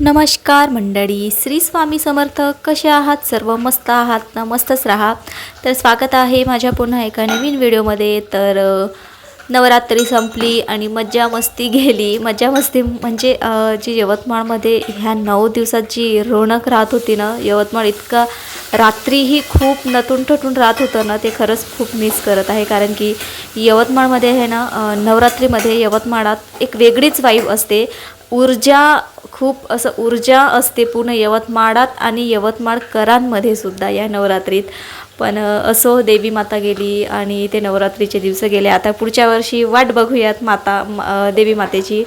नमस्कार मंडळी श्री स्वामी समर्थ कसे आहात सर्व? मस्त आहात? ना मस्तच राहा. तर स्वागत आहे माझ्या पुन्हा एका नवीन व्हिडिओमध्ये. तर नवरात्री संपली आणि मज्जा मस्ती गेली. मज्जा मस्ती म्हणजे जी यवतमाळमध्ये ह्या नऊ दिवसात जी रोणक राहत होती ना यवतमाळ इतका रात्रीही खूप नटून ठटून राहत होतं ना ते खरंच खूप मिस करत आहे. कारण की यवतमाळमध्ये आहे ना नवरात्रीमध्ये यवतमाळात एक वेगळीच वाईब असते. ऊर्जा खूप असं ऊर्जा असते पूर्ण यवतमाळात आणि यवतमाळकरांमध्ये सुद्धा या नवरात्रीत. पण असो देवी माता गेली आणि ते नवरात्रीचे दिवस गेले. आता पुढच्या वर्षी वाट बघूयात माता देवी मातेची.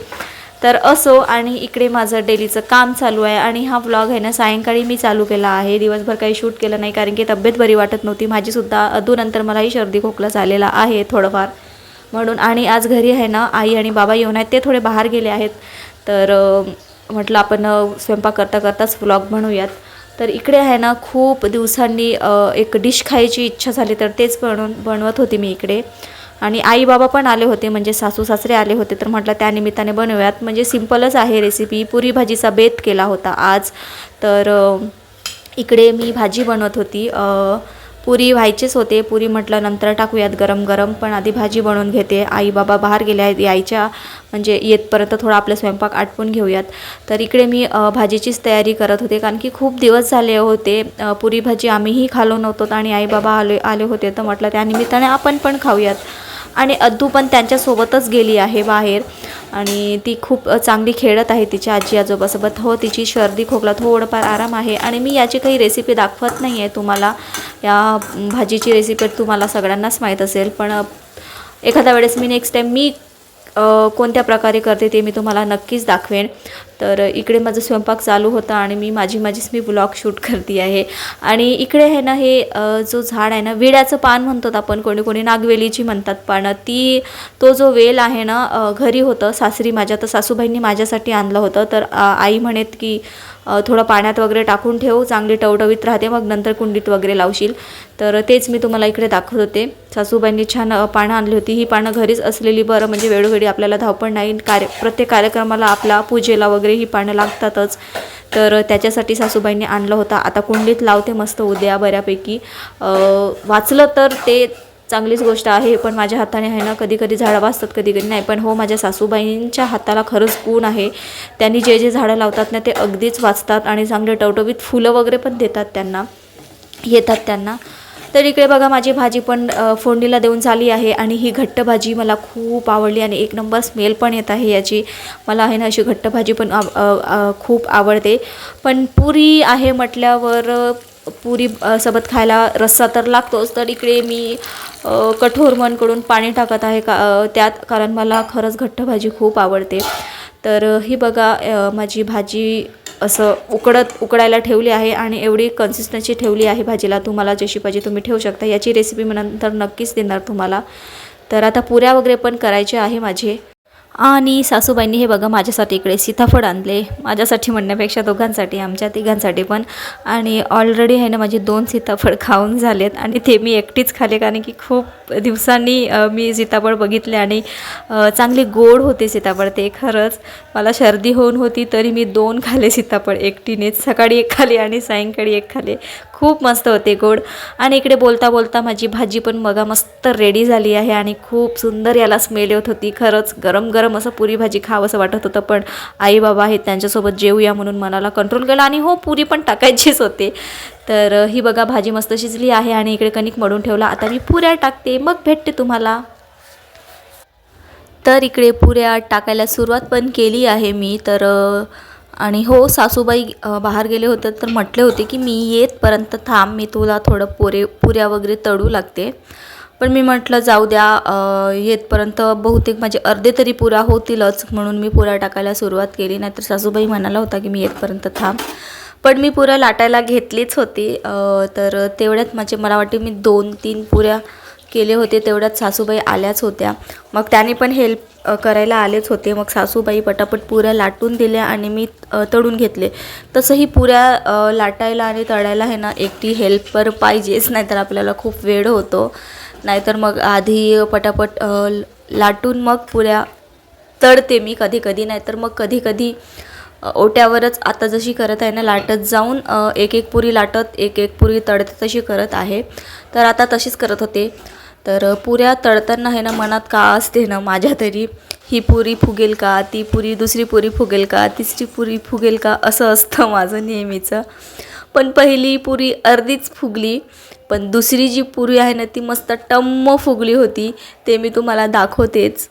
तर असो आणि इकडे माझं डेलीचं काम चालू आहे आणि हा व्लॉग आहे ना सायंकाळी मी चालू केला आहे. दिवसभर काही शूट केलं नाही कारण की तब्येत बरी वाटत नव्हती. माझीसुद्धा अधूनंतर मलाही सर्दी खोकला झालेला आहे थोडंफार. म्हणून आणि आज घरी आहे ना आई आणि बाबा येऊन आहेत. ते थोडे बाहेर गेले आहेत. तर म्हटलं आपण स्वयंपाक करता करताच व्लॉग बनवूयात. तर इकडे आहे ना खूप दिवसांनी एक डिश खायची इच्छा झाली तर तेच बनवून बनवत होती मी इकडे. आणि आई बाबा पण आले होते म्हणजे सासू सासरे आले होते तर म्हटलं त्या निमित्ताने बनवूयात. म्हणजे सिम्पलच आहे रेसिपी पुरी भाजीचा बेत केला होता आज. तर इकडे मी भाजी बनवत होती. पुरी व्हायचेच होते. पुरी म्हटलं नंतर टाकूयात गरम गरम पण आधी भाजी बनवून घेते. आई बाबा बाहेर गेले आहेत यायच्या. म्हणजे येतपर्यंत थोडा आपला स्वयंपाक आटपून घेऊयात. तर इकडे मी भाजीचीच तयारी करत होते कारण की खूप दिवस झाले होते. पुरी भाजी आम्हीही खालो नव्हतो आणि आई बाबा आले आले होते. तर म्हटलं त्या निमित्ताने आपण पण खाऊयात. आणि अद्दू पण त्यांच्यासोबतच गेली आहे बाहेर. आणि ती खूप चांगली खेळत आहे तिच्या आजी आजोबासोबत. हो तिची सर्दी खोकला थोडंफार आराम आहे. आणि मी याची काही रेसिपी दाखवत नाही आहे तुम्हाला. या भाजीची रेसिपी तुम्हाला सगळ्यांनाच माहीत असेल. पण एखाद्या वेळेस मी नेक्स्ट टाईम मी कोणत्या प्रकारे करते ते मी तुम्हाला नक्कीच दाखवेन. तर इकडे माझं स्वयंपाक चालू होता आणि मी माझी माझीच मी ब्लॉग शूट करते आहे. आणि इकडे आहे ना हे जो झाड आहे ना विड्याचं पान म्हणतात आपण कोणी कोणी नागवेलीची म्हणतात पानं ती तो जो वेल आहे ना घरी होतं सासरी माझ्या तर सासूबाईंनी माझ्यासाठी आणलं होतं. तर आई म्हणत की थोडं पाण्यात वगैरे टाकून ठेव चांगली टवटवीत राहते मग नंतर कुंडीत वगैरे लावशील. तर तेच मी तुम्हाला इकडे दाखवत होते. सासूबाईंनी छान पानं आणली होती. ही पानं घरीच असलेली बरं म्हणजे वेळोवेळी आपल्याला धावपण नाही. कार्य प्रत्येक कार्यक्रमाला आपला पूजेला वगैरे ही पानं लागतातच. तर त्याच्यासाठी सासूबाईंनी आणलं होतं. आता कुंडीत लावते मस्त उद्या बऱ्यापैकी. वाचलं तर ते चांगलीच गोष्ट आहे पण माझ्या हाताने आहे ना कधी कधी झाडं वाचतात कधी कधी नाही. पण हो माझ्या सासूबाईंच्या हाताला खरंच गुण आहे. त्यांनी जे जे झाडं लावतात ना ते अगदीच वाचतात आणि चांगले टवटवीत फुलं वगैरे पण देतात त्यांना. येतात त्यांना. तर इकडे बघा माझी भाजी पण फोडणीला देऊन झाली आहे आणि ही घट्ट भाजी मला खूप आवडली आणि एक नंबर स्मेल पण येत आहे याची. मला आहे ना अशी घट्ट भाजी पण खूप आवडते. पण पुरी आहे म्हटल्यावर पुरी सोबत खायला रस्सा तर लागतोच तर इकडे मी कठोर मनकडून पाणी टाकत आहे का त्यात कारण मला खरंच घट्ट भाजी खूप आवडते. तर ही बघा माझी भाजी असं उकडत उकडायला ठेवली आहे आणि एवढी कन्सिस्टन्सी ठेवली आहे भाजीला. तुम्हाला जशी पाहिजे तुम्ही ठेवू शकता. याची रेसिपी मी नंतर नक्कीच देणार तुम्हाला. तर आता पुऱ्या वगैरे पण करायचे आहे माझे. आणि सासूबाईंनी हे बघा माझ्यासाठी इकडे सीताफळ आणले. माझ्यासाठी म्हणण्यापेक्षा दोघांसाठी आमच्या तिघांसाठी पण. आणि ऑलरेडी आहे ना माझे दोन सीताफळ खाऊन झालेत आणि ते मी एकटीच खाले कारण की खूप दिवसांनी मी सीताफळ बघितले आणि चांगले गोड होते सीताफळ ते खरंच. मला सर्दी होऊन होती तरी मी दोन खाले सीताफळ एकटीनेच. सकाळी एक खाली आणि सायंकाळी एक खाले. खूप मस्त होते गोड. आणि इकडे बोलता बोलता माझी भाजी पण बघा मस्त रेडी झाली आहे आणि खूप सुंदर याला स्मेल येत होती. खरंच गरम गरम असं पुरी भाजी खावं असं वाटत होतं पण आई बाबा आहेत त्यांच्यासोबत जेवूया म्हणून मनाला कंट्रोल केला आणि हो पुरी पण टाकायचीच होते. तर ही बघा भाजी मस्त शिजली आहे आणि इकडे कणिक मडून ठेवला. आता मी पुऱ्या टाकते. मग भेटते तुम्हाला. तर इकडे पुऱ्या टाकायला सुरुवात पण केली आहे मी. तर आणि हो सासूबाई बाहेर गेले होते तर म्हटले होते की मी येतपर्यंत थांब. मी तुला थोडं पुरे पुऱ्या वगैरे तळू लागते. पण मी म्हटलं जाऊ द्या येतपर्यंत बहुतेक माझे अर्धे तरी पुरा होतीलच. म्हणून मी पुऱ्या टाकायला सुरुवात केली. नाहीतर सासूबाई म्हणाला होता की मी येतपर्यंत थांब. पण मी पुऱ्या लाटायला घेतलीच होती. तर तेवढ्यात माझे मला वाटते मी दोन तीन पुऱ्या केले होते. तेवढ्यात सासूबाई आल्याच होत्या. मग त्याने पण हेल्प करायला आलेच होते. मग सासूबाई पटापट पुऱ्या लाटून दिल्या आणि मी तळून घेतले. तसंही पुऱ्या लाटायला आणि तळायला हे ना एकटी हेल्पर पाहिजेच. नाहीतर आपल्याला खूप वेळ होतो. नाहीतर मग आधी पटापट लाटून मग पुऱ्या तळते मी कधी कधी नाहीतर मग कधी कधी ओट्यावरच आता जशी करत आहे ना लाटत जाऊन एक एक पुरी लाटत एक एक पुरी तळते तशी करत आहे. तर आता तशीच करत होते. तर पुऱ्या तळताना आहे ना मनात का असते ना माझ्या तरी ही पुरी फुगेल का ती पुरी दुसरी पुरी फुगेल का तिसरी पुरी फुगेल का असं असतं माझं नेहमीचं. पण पहिली पुरी अर्धीच फुगली पण दुसरी जी पुरी आहे ना ती मस्त टम्म फुगली होती ते मी तुम्हाला दाखवतेच.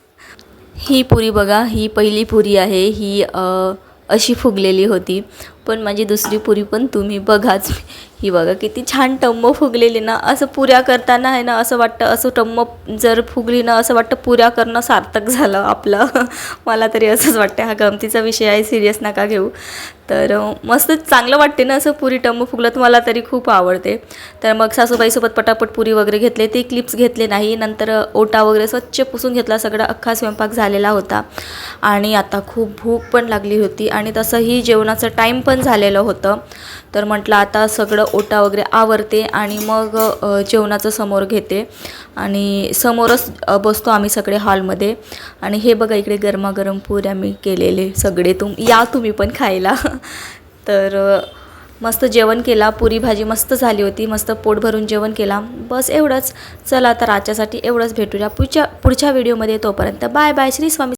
ही पुरी बघा ही पहिली पुरी आहे ही अशी फुगलेली होती. पण माझी दुसरी पुरी पण तुम्ही बघाच. ही बघा किती छान टम्म फुगलेली ना. असं पुऱ्या करताना आहे ना असं वाटतं असं टम्म जर फुगली ना असं वाटतं पुऱ्या करणं सार्थक झालं आपलं. मला तरी असंच वाटतं हा गमतीचा विषय आहे सिरियस नका घेऊ. तर मस्त चांगलं वाटते ना असं पुरी टम्म फुगलं तर मला तरी खूप आवडते. तर मग सासूबाईसोबत पटापट पुरी वगैरे घेतले ते क्लिप्स घेतले नाही. नंतर ओटा वगैरे स्वच्छ पुसून घेतला सगळा अख्खा स्वयंपाक झालेला होता. आणि आता खूप भूक पण लागली होती. आणि तसंही जेवणाचं टाईम पण झालेलं होतं. तर म्हटलं आता सगळं ओटा वगैरे आवरते आणि मग जेवणाचं समोर घेते. आणि समोरच बसतो आम्ही सगळे हॉलमध्ये. आणि हे बघा इकडे गरमागरम पुऱ्या मी केलेले सगळे. तुम या तुम्ही पण खायला. तर मस्त जेवण केला. पुरी भाजी मस्त झाली होती. मस्त पोट भरून जेवण केला. बस एवढंच. चला तर आजच्यासाठी एवढंच भेटूया. पुढच्या पुढच्या व्हिडिओमध्ये तोपर्यंत बाय बाय. श्री स्वामी